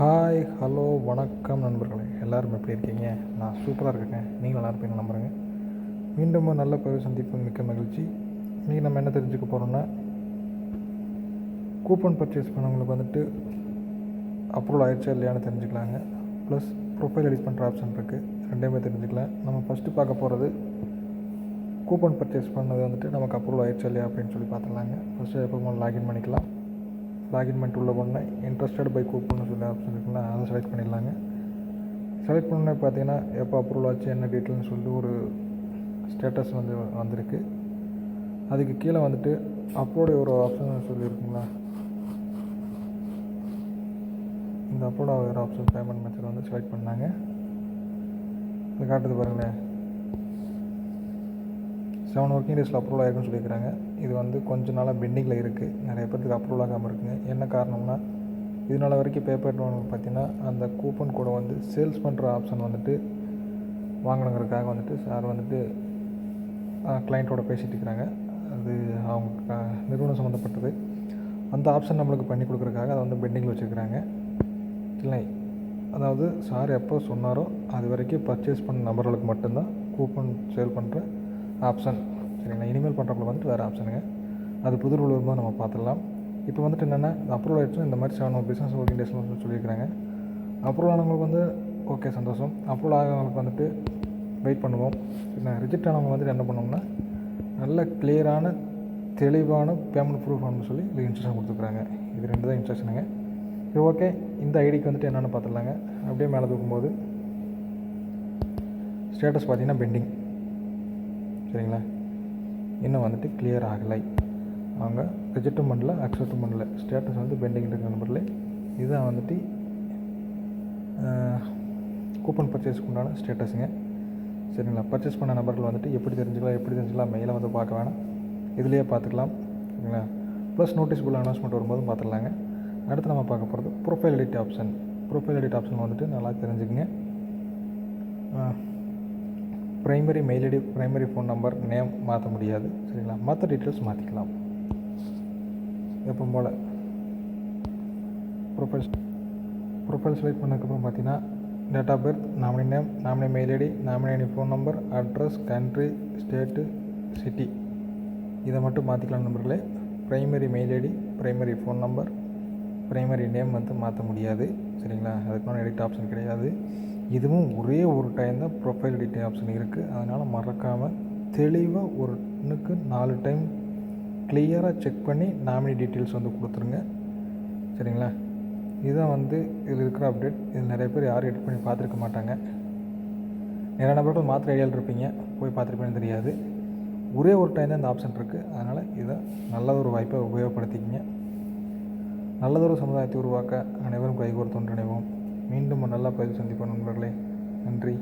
Hi hello வணக்கம் நண்பர்களே. எல்லோரும் எப்படி இருக்கீங்க? நான் சூப்பராக இருக்கேங்க. நீங்கள் நல்லா இருப்பீங்க நம்புகிறேங்க மீண்டும் ஒரு நல்ல பதிவு சந்திப்பு மிக்க மகிழ்ச்சி. இன்றைக்கி நம்ம என்ன தெரிஞ்சுக்க போகிறோம்னா கூப்பன் பர்ச்சேஸ் பண்ணவங்களுக்கு வந்துட்டு அப்ரூவல் ஆயிடுச்சா இல்லையான்னு தெரிஞ்சுக்கலாங்க. ப்ளஸ் ப்ரொஃபைல் எடிட் பண்ணுற ஆப்ஷன் இருக்குது ரெண்டையுமே தெரிஞ்சுக்கலாம். நம்ம ஃபஸ்ட்டு பார்க்க போகிறது கூப்பன் பர்ச்சேஸ் பண்ணது வந்துட்டு நமக்கு அப்ரூவல் ஆயிடுச்சா இல்லையா அப்படின்னு சொல்லி பார்த்துலாங்க ஃபஸ்ட்டு எப்போ லாகின் பண்ணிக்கலாம். லாகின் பண்ணிட்டு உள்ள போனால் இன்ட்ரெஸ்டட் பை கூப்பன் சொல்லி ஆப்ஷன் இருக்குங்களா அதை செலக்ட் பண்ணிடலாங்க. செலக்ட் பண்ண பார்த்தீங்கன்னா எப்போ அப்ரூவல் ஆச்சு என்ன டீட்டெயில்னு சொல்லிட்டு ஒரு ஸ்டேட்டஸ் வந்து வந்திருக்கு. அதுக்கு கீழே வந்துட்டு அப்லோடு ஒரு ஆப்ஷன் சொல்லியிருக்குங்களா இந்த அப்லோட் ஆகிற ஆப்ஷன் பேமெண்ட் மெத்தட் வந்து செலக்ட் பண்ணாங்க. இது காட்டுது பாருங்களேன். செவன் ஒர்க்கிங் டேஸில் அப்ரூவல் ஆகிருக்குன்னு சொல்லியிருக்கிறாங்க. இது வந்து கொஞ்ச நாளாக பெண்டிங்கில் இருக்குது நிறைய பேருக்கு அப்ரூவல் ஆகாமல் இருக்குங்க. என்ன காரணம்னா இதனால வரைக்கும் பேப்பர் பார்த்தீங்கன்னா அந்த கூப்பன் கூட வந்து சேல்ஸ் பண்ணுற ஆப்ஷன் வந்துட்டு வாங்கணுங்கிறதுக்காக வந்துட்டு சார் வந்துட்டு கிளைண்ட்டோட பேசிகிட்டு இருக்கிறாங்க. அது அவங்க நிறுவனம் சம்மந்தப்பட்டது. அந்த ஆப்ஷன் நம்மளுக்கு பண்ணி கொடுக்குறதுக்காக அதை வந்து பெண்டிங்கில் வச்சுருக்கிறாங்க. இல்லை அதாவது சார் எப்போ சொன்னாரோ அது வரைக்கும் பர்ச்சேஸ் பண்ண நபர்களுக்கு மட்டும்தான் கூப்பன் சேல் பண்ணுற ஆப்ஷன். சரிங்களா? இனிமேல் பண்ணுறவங்களுக்கு வந்துட்டு வேறு ஆப்ஷனுங்க. அது புது ரூல் வரும்போது நம்ம பார்த்துடலாம். இப்போ வந்துட்டு என்னென்னா அப்ரூவல் ஆகிடுச்சு இந்த மாதிரி செவன் பிஸ்னஸ் ஒர்க்கிங் டேஸ்னு சொல்லியிருக்கிறாங்க. அப்ரூவல் ஆனவங்களுக்கு வந்து ஓகே சந்தோஷம். அப்ரூவல் ஆகிறவங்களுக்கு வந்துட்டு வெயிட் பண்ணுவோம். என்ன ரிஜெக்ட் ஆனவங்க வந்துட்டு என்ன பண்ணோம்னா நல்ல கிளியரான தெளிவான பேமெண்ட் ப்ரூஃப் ஆகணும்னு சொல்லி இதில் இன்ஸ்ட்ரக்ஷன் கொடுத்துருக்குறாங்க. இது ரெண்டு தான் இன்ஸ்ட்ரக்ஷனுங்க சரி ஓகே இந்த ஐடிக்கு வந்துட்டு என்னென்னு பார்த்துடலாங்க. அப்படியே மேலே தூக்கும்போது ஸ்டேட்டஸ் பார்த்தீங்கன்னா பெண்டிங் சரிங்களா? இன்னும் வந்துட்டு கிளியர் ஆகலை. அவங்க ரிஜெக்டும் பண்ணல அக்செப்டும் பண்ணல. ஸ்டேட்டஸ் வந்து பெண்டிங் இருக்கிற நம்பரில். இதுதான் வந்துட்டு கூப்பன் பர்ச்சேஸ்க்கு உண்டான ஸ்டேட்டஸுங்க சரிங்களா? பர்ச்சேஸ் பண்ண நபர்கள் வந்துட்டு எப்படி தெரிஞ்சுக்கலாம் எப்படி தெரிஞ்சுக்கலாம் மெயிலை வந்து பார்க்க வேணாம். இதுலேயே பார்த்துக்கலாம். சரிங்களா? ப்ளஸ் நோட்டீஸ் போல் அனௌன்ஸ்மெண்ட் வரும்போது பார்த்துடலாங்க. அடுத்து நம்ம பார்க்க போகிறது profile edit option profile edit option வந்துட்டு நல்லா தெரிஞ்சுக்கங்க. Primary mail ID primary phone number name மாற்ற முடியாது. சரிங்களா? மற்ற டீட்டெயில்ஸ் மாற்றிக்கலாம் எப்போ போல் ப்ரொஃபைல் ப்ரொஃபைல் செலக்ட் பண்ணதுக்கப்புறம் பார்த்தீங்கன்னா date of birth nominee name nominee mail ID nominee phone number address country state city இதை மட்டும் மாற்றிக்கலாம் நம்பர்களே primary mail ID primary phone number primary name வந்து மாற்ற முடியாது. சரிங்களா? அதுக்கு எடிட் ஆப்ஷன் கிடையாது. இதுவும் ஒரே ஒரு டைம் தான் ப்ரொஃபைல் எடிட் ஆப்ஷன் இருக்குது அதனால் மறக்காமல் தெளிவாக ஒன்றுக்கு நாலு டைம் கிளியராக செக் பண்ணி நாமினி டீட்டெயில்ஸ் வந்து கொடுத்துருங்க. சரிங்களா? இதுதான் வந்து இதில் இருக்கிற அப்டேட் இது நிறைய பேர் யாரும் எடிட் பண்ணி பார்த்துருக்க மாட்டாங்க. நிறைய நபர்கள் மாத்திர ஐடியாவில் இருப்பீங்க. போய் பார்த்துருப்பேன்னு தெரியாது. ஒரே ஒரு டைம் தான் இந்த ஆப்ஷன் இருக்குது அதனால் இதை நல்ல ஒரு வாய்ப்பை உபயோகப்படுத்திக்கிங்க. நல்லதொரு சமுதாயத்தை உருவாக்க அனைவரும் கைகோர்த்து ஒன்றிணைவோம். மீண்டும் ஒரு நல்ல பதிவு சந்திப்போம் நண்பர்களே. நன்றி.